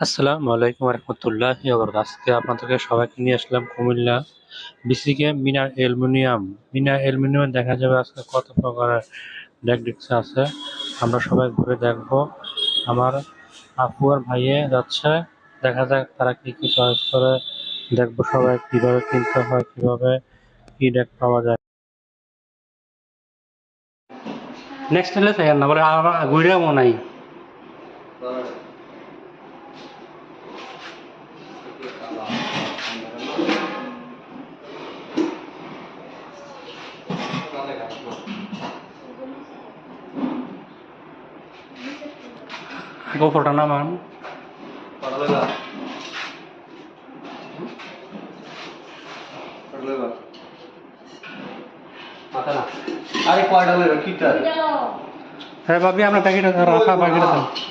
আসসালামু আলাইকুম রহমতুল্লাহ আজকে আপনাদেরকে সবাইকে নিয়ে আসলাম কুমিল্লা বিসিকে মিনার অ্যালুমিনিয়াম। মিনার অ্যালুমিনিয়াম দেখা যাবে আজকে কত প্রকারের ডেকডিক্স আছে। আমরা সবাই ঘুরে দেখব। আমার আপু আর ভাইয়ে যাচ্ছে। দেখা যাক তারা কি কি চয়েস করে। দেখব সবাই কীভাবে কিনতে হয় কীভাবে কি ডেক পাওয়া যায়। নেক্সট হলে তাই না বলে আবার ঘুরে মনে নাই গোফরটা নামান হ্যাঁ ভাবি, আপনার প্যাকেট রাখা প্যাকেট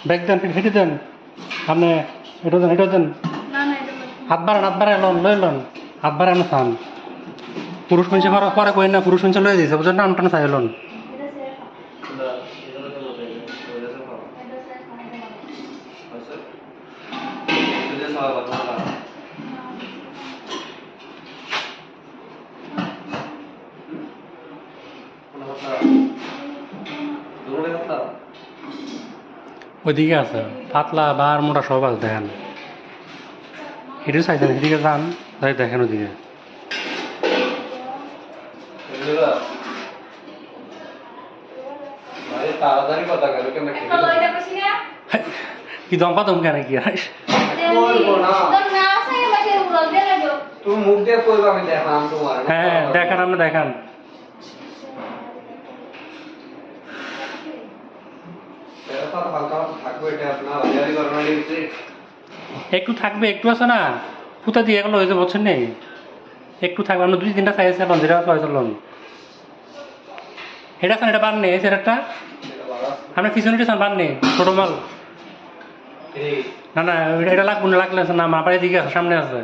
দেন দেন হেঁটে দেন। আপনি এটা দেন এটা দেন। হাত বাড়ান হাত বাড়ান লন, লই লন, হাত বাড়ান খান পুরুষ মানুষ পরে পরে কই না, পুরুষ মানুষ লয়ে দিয়েছে বুঝলেন না? আমটা চাই লন। ওইদিকে আছে, পাতলা বা আর মোটা সব আছে, দেখেন। এটিও চাইছেন সেদিকে যান। যাই দেখেন ওদিকে। কি দম্পা দম কেন কি? আর হ্যাঁ দেখান, আপনি দেখান। থাকবে, এটা আপনার একটু থাকবে, একটু আছে না? পুতা দিয়ে গেল হয়েছে বছর নেই একটু থাকবে, আমরা দুই তিনটা সাইজ লন যেটা লন এটা এটা বান নেই সেটা আপনার পিছনে চান বান নেই ছোট মাল। না না, এটা- এটা লাগবে না, লাগলে আছে না আমার বাড়ির দিকে আছে, সামনে আছে।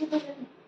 হুম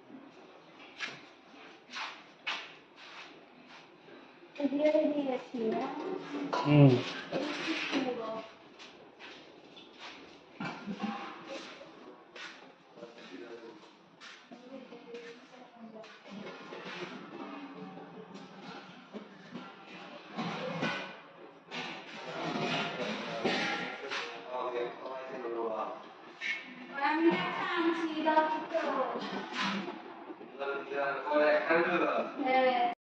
একটা